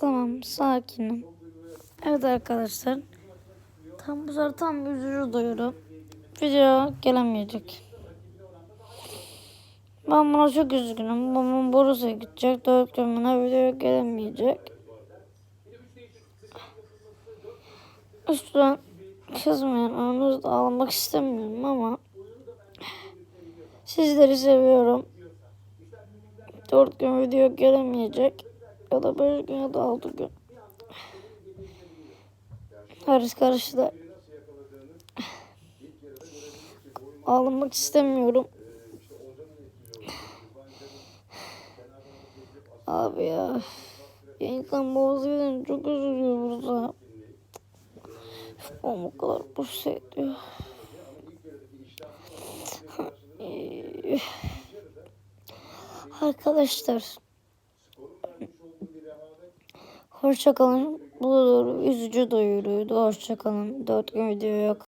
Tamam sakinim. Evet arkadaşlar. Tam bu sefer tam üzücü duyuru. Video gelemeyecek. Ben buna çok üzgünüm. Babam Borusa'ya gidecek. Dört gününe video gelemeyecek. Üstüne kızmayın. Aranızda ağlamak istemiyorum ama sizleri seviyorum. Dört gün video gelemeyecek. Ya da beş gün ya da gün. Karış karıştı. Ağlamak istemiyorum. Abi ya. Babası gidince çok üzülüyor burada. Babam o kadar boş ediyor. Arkadaşlar. Hoşçakalın. Bu da üzücü duyuruydu. Hoşçakalın. Dört gün video yok.